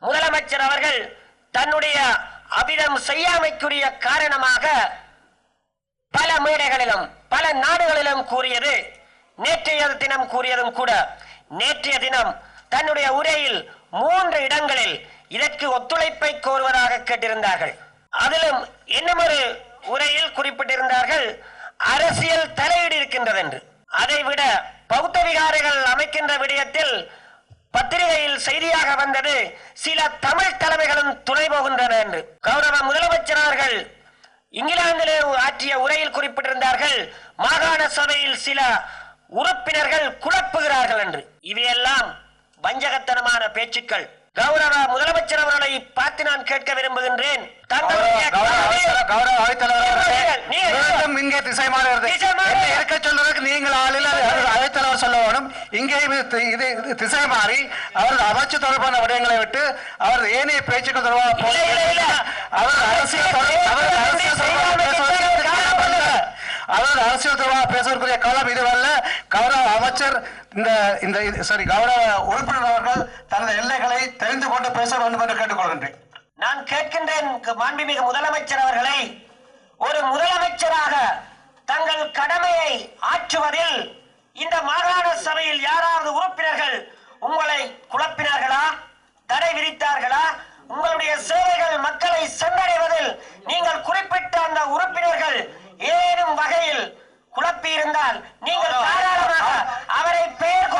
முதலமைச்சர் அவர்கள் தன்னுடைய அபிதம் செய்யாமைக்குரிய காரணமாக பல மேடைகளிலும் பல நாடுகளிலும் கூறியது நேற்றைய தினம் கூறியதும் கூட நேற்றைய தினம் தன்னுடைய உரையில் மூன்று இடங்களில் இதற்கு ஒத்துழைப்பை கோருவதாக கேட்டிருந்தார்கள். அதிலும் இன்னமொரு உரையில் குறிப்பிட்டிருந்தார்கள் அரசியல் தலையீடு இருக்கின்றது என்று அதைவிட பௌத்த விகாரிகள் அமைக்கின்ற விடயத்தில் பத்திரிகையில் செய்தியாக வந்தது சில தமிழ் தலைமைகளும் துணை போகின்றன என்று. கௌரவ முதலமைச்சர் அவர்கள் இங்கிலாந்திலே ஆற்றிய உரையில் குறிப்பிட்டிருந்தார்கள் மாகாண சபையில் சில உறுப்பினர்கள் குழப்புகிறார்கள் என்று. இவையெல்லாம் வஞ்சகத்தனமான பேச்சுக்கள். கௌரவ முதலமைச்சர் அவர்களை பார்த்து நான் கேட்க விரும்புகின்றேன். நீங்கள் ஆளில் அது அது அவைத்தலைவர் சொல்ல வேணும் இங்கே இது தி- இது இது திசை மாறி அவர் அமைச்சு தொடர்பான விடயங்களை விட்டு அவர் ஏனைய பேச்சுக்கள் தொடர்பாக. அவர் அரசியல் அவர் அரசியல் தொடர்பாக. அவர் அரசியல் தொடர்பாக பேசுவதற்குரிய காலம் இதுவல்ல. கௌரவ அமைச்சர் இந்த இந்த சாரி கௌரவ உறுப்பினர் அவர்கள் தனது எல்லைகளை தெரிந்து கொண்டு பேச வேண்டும் என்று கேட்டுக்கொள்கின்றேன். நான் கேட்கின்றேன் மாண்புமிகு முதலமைச்சர் அவர்களை. ஒரு முதலமைச்சராக தங்கள் கடமையை ஆற்றுவதில் இந்த மாகாண சபையில் யாராவது உறுப்பினர்கள் உங்களை குழப்பினார்களா? தடை விதித்தார்களா? உங்களுடைய சேவைகள் மக்களை சென்றடைவதில் நீங்கள் குறிப்பிட்ட அந்த உறுப்பினர்கள் ஏதும் வகையில் குழப்பி இருந்தால் நீங்கள் தாராளமாக அவரை பெயர்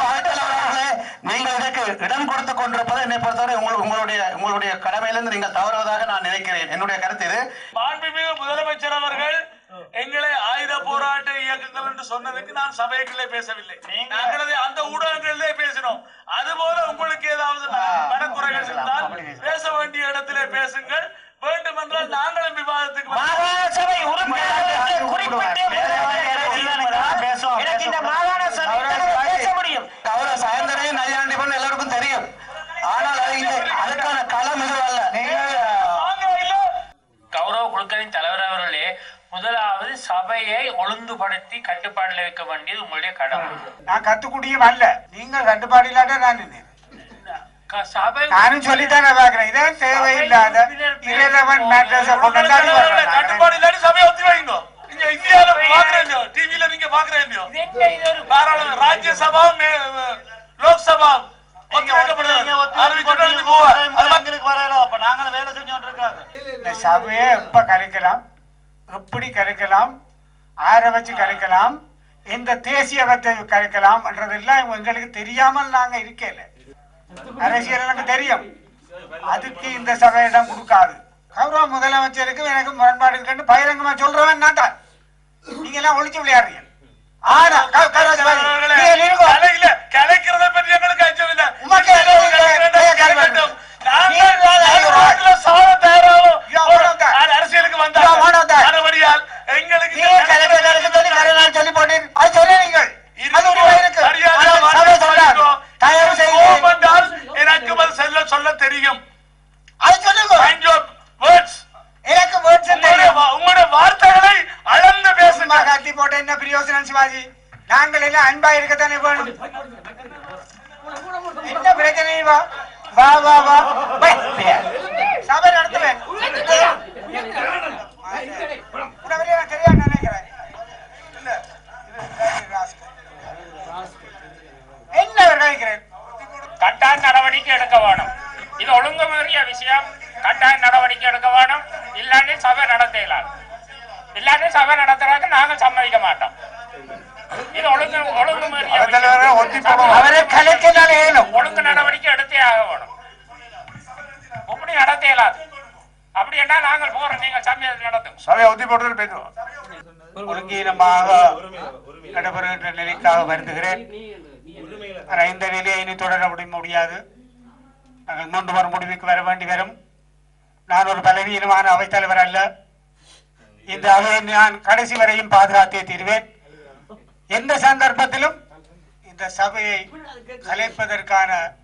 நீங்கள் இதற்கு இடம் கொடுத்து கொண்டிருப்பது என்னை பொறுத்தவரை உங்கள் உங்களுடைய உங்களுடைய கடமையிலிருந்து நீங்கள் தவறுவதாக நான் நினைக்கிறேன். என்னுடைய கருத்து இது. மாண்புமிகு முதலமைச்சர் சொன்னதுக்கு நான் சபைகளே பேசவில்லை. நாங்களது அந்த ஊடகங்களிலே பேசினோம். அதுபோல உங்களுக்கு ஏதாவது மனக்குறைகள் இருந்தால் பேச வேண்டிய இடத்திலே பேசுங்கள். வேண்டுமென்றால் நாங்களும் விவாதத்துக்கு சாயந்தரையும் எல்லாருக்கும் தெரியும். ஆனால் அதுக்கான களம் இதுவல்ல. கௌரவ குழுக்களின் முதலாவது சபையை ஒழுங்குபடுத்தி கட்டுப்பாடுல வைக்க வேண்டியது உங்களுடைய கடமை. நான் கத்துக்குடியும் அல்ல. நீங்க கட்டுப்பாடு இல்லாத நான் நானும் சொல்லித்தானே பாக்குறேன் இதான் தேவையில்லாத இரலவன் மேட்டர்ஸ. கட்டுப்பாடு இல்லாட்டி சபையை ஒத்தி பாக்குறேன் டிவில நீங்க பாக்குறேன் இது என்ன இது ஒரு தாராளம் ராஜ்யசபா மே- லோக்சபா ஒத்தி வைக்கப்படுது அறிவிச்சுட்டு எழுதி போவார் அது மக்கள் இந்த சபையை எப்ப கலைக்கலாம்? எப்படி கலைக்கலாம் ஆற வச்சு கலைக்கலாம் எந்த தேசியவத்தை கலைக்கலாம் என்றதெல்லாம் எங்களுக்கு தெரியாமல் நாங்க இருக்கல அரசியல் எனக்கு தெரியும் அதுக்கு இந்த சபையிடம் கொடுக்காது கௌரவ முதலமைச்சருக்கு எனக்கு முரண்பாடு இருக்குன்னு பகிரங்கமா சொல்றவன் நான் நீங்க எல்லாம் ஒழிச்சு விளையாடுறீங்க ஆனா கலைக்கிறத பற்றி எங்களுக்கு தயவு செய்து கோபம் வந்தால் எனக்கு பதில் சொல்ல சொல்ல தெரியும். அது சொல்லுங்க. எனக்கு உங்களுடைய வார்த்தைகளை அளந்து சும்மா பேசுங்க கத்தி போட்ட என்ன பிரயோசனம் சிவாஜி? நாங்கள் எல்லாம் அன்பா இருக்கத்தானே வேணும். என்ன பிரச்சனை வா. வா வா வா. பை. சபை நடத்துவேன் உடனே தெரியாது நினைக்கிறேன் இல்ல, இது ராஸ்கல். என்ன நினைக்கிறேன் கட்டாய நடவடிக்கை எடுக்க வேணும். இது ஒழுங்கு மீறிய விஷயம். கட்டாய நடவடிக்கை எடுக்க வேணும். இல்லாட்டி சபை நடத்த இயலாது இல்லாட்டி சபை நடத்துறதுக்கு நாங்கள் சம்மதிக்க மாட்டோம். இது ஒழுங்கு ஒழுங்கு மீறிய தலைவரே, ஒத்தி போடுவோம். அவரை கலைக்கனால ஏனும்? ஒழுங்கு நடவடிக்கை எடுத்தே ஆக வேணும் இப்படி நடத்த இயலாது அப்படி என்ன நாங்கள் போறோம். நீங்கள் சமய நடத்தும் சபையை ஒத்தி போட்டு பேசுவோம். ஒருங்கீனமாக நடைபெறுகின்ற நிலைக்காக வருந்துகிறேன். ஆனால் இந்த நிலையை இனி தொடர முடி- முடியாது. நாங்கள் மூன்று வாரம் முடிவுக்கு வர வேண்டி வரும். நான் ஒரு பலவீனமான அவைத்தலைவர் அல்ல. இந்த அவையை நான் கடைசி வரையும் பாதுகாத்தே தீர்வேன். எந்த சந்தர்ப்பத்திலும் இந்த சபையை கலைப்பதற்கான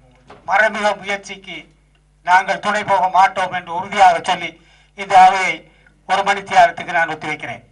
மறைமுக முயற்சிக்கு நாங்கள் துணை போக மாட்டோம் என்று உறுதியாக சொல்லி இந்த அவையை ஒரு மணி தியாகத்துக்கு நான் ஒத்திவைக்கிறேன்.